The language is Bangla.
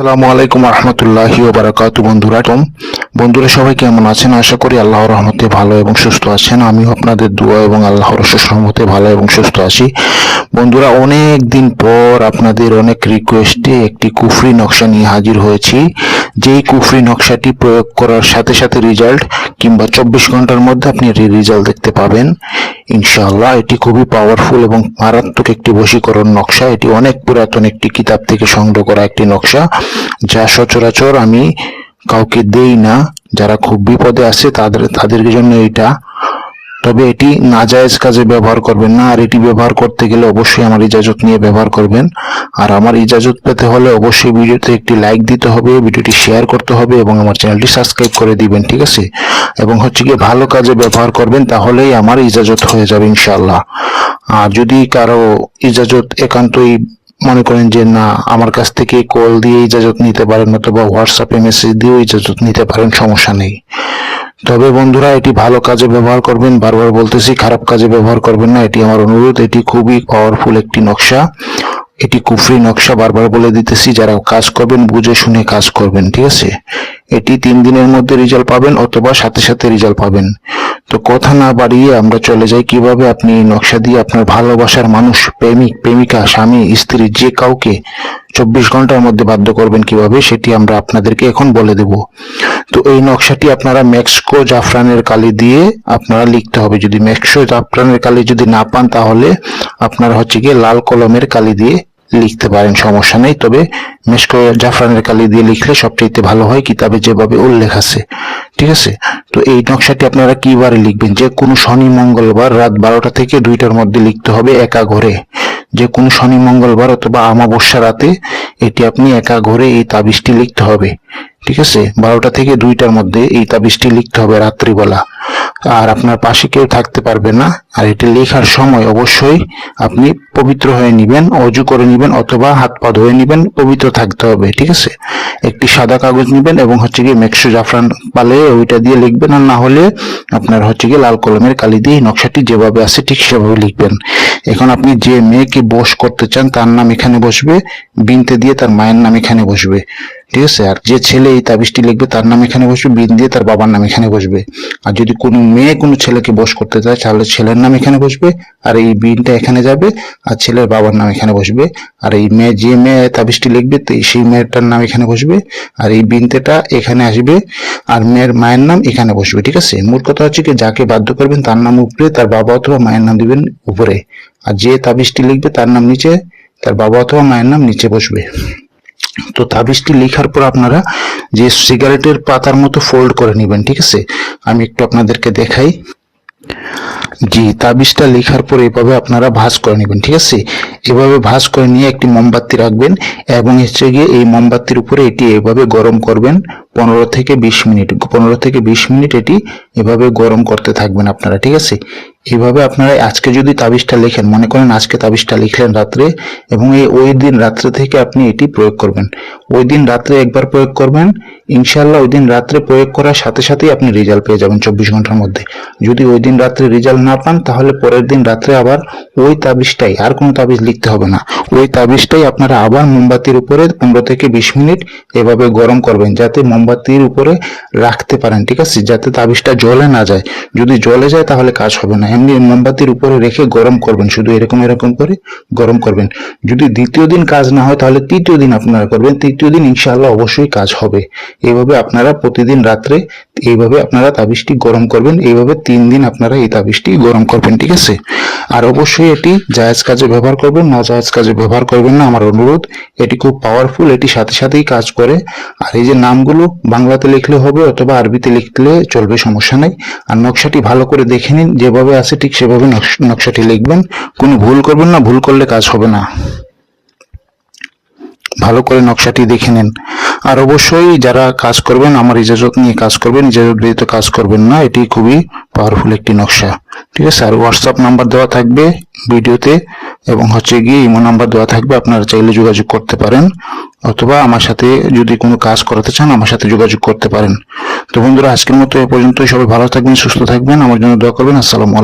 আসসালামু আলাইকুম রহমতুল্লাহি বারাকাত বন্ধুরা বন্ধুরা, সবাই কেমন আছেন? আশা করি আল্লাহর রহমতে ভালো এবং সুস্থ আছেন। আমিও আপনাদের দোয়া এবং আল্লাহর অশেষ রহমতে ভালো এবং সুস্থ আছি। বন্ধুরা, অনেক দিন পর আপনাদের অনেক রিকোয়েস্টে একটি কুফরি নকশা নিয়ে হাজির হয়েছি। যেই কুফরি নকশাটি প্রয়োগ করার সাথে সাথে রেজাল্ট কিংবা চব্বিশ ঘণ্টার মধ্যে আপনি রেজাল্ট দেখতে পাবেন। ইনশাআল্লাহ, এটি খুবই পাওয়ারফুল এবং মারাত্মক একটি বশীকরণ নকশা। এটি অনেক পুরাতন একটি কিতাব থেকে সংগ্রহ করা একটি নকশা, যা সচরাচর আমি কাউকে দেই না, যারা খুব বিপদে আছে, তাদের তাদের জন্য এটা তবে এটি নাজায়েজ কাজে ব্যবহার করবেন না, আর এটি ব্যবহার করতে গেলে অবশ্যই আমার ইজাজত নিয়ে ব্যবহার করবেন। আর আমার ইজাজত পেতে হলে অবশ্যই ভিডিওতে একটি লাইক দিতে হবে, ভিডিওটি শেয়ার করতে হবে, এবং আমার চ্যানেলটি সাবস্ক্রাইব করে দিবেন, ঠিক আছে? এবং হচ্ছে গিয়ে ভালো কাজে ব্যবহার করবেন, তাহলেই আমার ইজাজত হয়ে যাবে, ইনশাআল্লাহ। আর যদি কারও ইজাজত একান্তই মনে করেন যে, না, আমার কাছ থেকে কল দিয়ে ইজাজত নিতে পারেন অথবা হোয়াটসঅ্যাপে মেসেজ দিয়েও ইজাজত নিতে পারেন, সমস্যা নেই। তবে বন্ধুরা, এটি ভালো কাজে ব্যবহার করবেন। বারবার বলতেছি, খারাপ কাজে ব্যবহার করবেন না। এটি আমার অনুরোধ, এটি খুবই পাওয়ারফুল একটি নকশা। এটি কুফরি নকশা, বারবার বলে দিতেছি, যারা কাজ করবেন, বুঝে শুনে কাজ করবেন, ঠিক আছে? এটি তিন দিনের মধ্যে রেজাল্ট পাবেন অথবা সাথে সাথে রেজাল্ট পাবেন। তো কথা না বাড়িয়ে আমরা চলে যাই কীভাবে আপনি নকশা দিয়ে আপনার ভালোবাসার মানুষ, প্রেমিক, প্রেমিকা, স্বামী, স্ত্রী যে কাউকে চব্বিশ ঘণ্টার মধ্যে বাধ্য করবেন কীভাবে, সেটি আমরা আপনাদেরকে এখন বলে দেব। তো এই নকশাটি আপনারা মেক্সকো জাফরানের কালি দিয়ে আপনারা লিখতে হবে। যদি মেক্সকো জাফরানের কালি যদি না পান, তাহলে আপনারা হচ্ছে গিয়ে লাল কলমের কালি দিয়ে লিখতে পারেন, সমস্যা নেই। তবে মেশকো জাফরানের কালি দিয়ে লিখলে সবচেয়ে ভালো হয় কিতাবে যেভাবে উল্লেখ আছে। ঠিক আছে? তো এই নকশাটি আপনারা কিবারে লিখবেন? যে কোনো শনি, মঙ্গলবার রাত বারোটা থেকে দুইটার মধ্যে লিখতে হবে একা ঘরে। যে কোনো শনি, মঙ্গলবার অথবা আমাবস্যা রাতে এটি আপনি একা ঘরে এই তাবিজটি লিখতে হবে। ঠিক আছে? বারোটা থেকে দুইটার মধ্যে এই তাবিজটি লিখতে হবে রাত্রিবেলা। আর আপনার পাশে কেউ থাকতে পারবে না। আর এটি লেখার সময় অবশ্যই আপনি পবিত্র হয়ে নিবেন, অজু করে নিবেন অথবা হাত পা ধুয়ে নিবেন, পবিত্র থাকতে হবে, ঠিক আছে? একটি সাদা কাগজ নিবেন এবং হচ্ছে গিয়ে মেক্সো জাফরান পালে ওইটা দিয়ে লিখবেন, আর না হলে আপনার হচ্ছে গিয়ে লাল কলমের কালি দিয়ে নকশাটি যেভাবে আছে ঠিক সেভাবে লিখবেন। এখন আপনি যে মেয়েকে বস করতে চান, তার নাম এখানে বসবে, বিনতে দিয়ে তার মায়ের নাম এখানে বসবে। ঠিক আছে? আর যে ছেলে এই তাবিজটি লিখবে, তার নাম এখানে বসবে বিন দিয়ে তার বাবার নাম এখানে বসবে। আর যদি কোনো মেয়ে কোনো ছেলেকে বস করতে চায়, তাহলে ছেলের নাম এখানে বসবে, আর এই বিনটা এখানে যাবে, আর ছেলের বাবার নাম এখানে বসবে। আর এই মেয়ে, যে মেয়ে তাবিজটি লিখবে সেই মেয়েটার নাম এখানে বসবে, আর এই বিনতেটা এখানে আসবে, আর মেয়ের মায়ের নাম এখানে বসবে, ঠিক আছে? মূল কথা হচ্ছে কি, যাকে বাধ্য করবেন তার নাম উপরে, তার বাবা অথবা মায়ের নাম দিবেন উপরে। আর যে তাবিজটি লিখবে, তার নাম নিচে, তার বাবা অথবা মায়ের নাম নিচে বসবে। তো তাবিজটি লেখার পর আপনারা যে সিগারেটের পাতার মতো ফোল্ড করে নেবেন, ঠিক আছে? আমি একটু আপনাদেরকে দেখাই। জি তাবিজটা লেখার পর এভাবে আপনারা ভাঁজ করে নেবেন, ঠিক আছে? এভাবে ভাঁজ করে নিয়ে একটি মোমবাতি রাখবেন এবং হচ্ছে গিয়ে এই মোমবাতির উপরে এটি এভাবে গরম করবেন পনেরো থেকে বিশ মিনিট। পনেরো থেকে বিশ মিনিট এটি এভাবে গরম করতে থাকবেন আপনারা, ঠিক আছে? এইভাবে আপনারা আজকে যদি তাবিজটা লেখেন, মনে করেন আজকে তাবিজটা লিখলেন রাত্রে, এবং এই ওই দিন রাত্রে থেকে আপনি এটি প্রয়োগ করবেন। ওই দিন রাত্রে একবার প্রয়োগ করবেন ইনশাল্লাহ ওই দিন রাত্রে প্রয়োগ করার সাথে সাথেই আপনি রেজাল্ট পেয়ে যাবেন চব্বিশ ঘণ্টার মধ্যে। যদি ওই দিন রাত্রে রেজাল্ট না পান, তাহলে পরের দিন রাত্রে আবার ওই তাবিজটাই, আর কোনো তাবিজ লিখতে হবে না। ওই তাবিজটাই আপনারা আবার মোমবাতির উপরে পনেরো থেকে বিশ মিনিট এভাবে গরম করবেন, যাতে মোমবাতির উপরে রাখতে পারেন, ঠিক আছে? যাতে তাবিজটা জলে না যায়। যদি জলে যায়, তাহলে কাজ হবে না। এমনি মোমবাতির উপরে রেখে গরম করবেন, শুধু এরকম এরকম করে গরম করবেন। যদি দ্বিতীয় দিন কাজ না হয়, তাহলে তৃতীয় দিন আপনারা করবেন। তৃতীয় দিন ইনশাআল্লাহ অবশ্যই কাজ হবে। এভাবে আপনারা প্রতিদিন রাত্রে এইভাবে আপনারা তাবিজটি গরম করবেন, এইভাবে তিন দিন আপনারা এই তাবিজটি গরম করবেন, ঠিক আছে? আর অবশ্যই এটি জায়েজ কাজে ব্যবহার করবেন, না জায়েজ কাজে ব্যবহার করবেন না, আমার অনুরোধ, এটি খুব পাওয়ারফুল এটি সাথে সাথেই কাজ করে। আর এই যে নামগুলো বাংলাতে লিখলে হবে অথবা আরবিতে লিখলে চলবে, সমস্যা নেই। আর নকশাটি ভালো করে দেখে নিন, যেভাবে আছে ঠিক সেভাবে নকশ- নকশাটি লিখবেন। কোনো ভুল করবেন না, ভুল করলে কাজ হবে না। ভালো করে নকশাটি দেখে নেন। আর অবশ্যই যারা কাজ করবেন, আমার ইজাজত নিয়ে কাজ করবেন, ইজাজত ব্যতীত কাজ করবেন না, এটি খুবই পাওয়ারফুল একটি নকশা। ঠিক আছে, আর হোয়াটসঅ্যাপ নাম্বার দেওয়া থাকবে ভিডিওতে, এবং হচ্ছে গিয়ে ইমো নাম্বার দেওয়া থাকবে, আপনারা চাইলে যোগাযোগ করতে পারেন, অথবা আমার সাথে যদি কোনো কাজ করাতে চান, আমার সাথে যোগাযোগ করতে পারেন। তো বন্ধুরা, আজকের মতো এ পর্যন্তই, সবাই ভালো থাকবেন, সুস্থ থাকবেন, আমার জন্য দোয়া করবেন, আসসালামু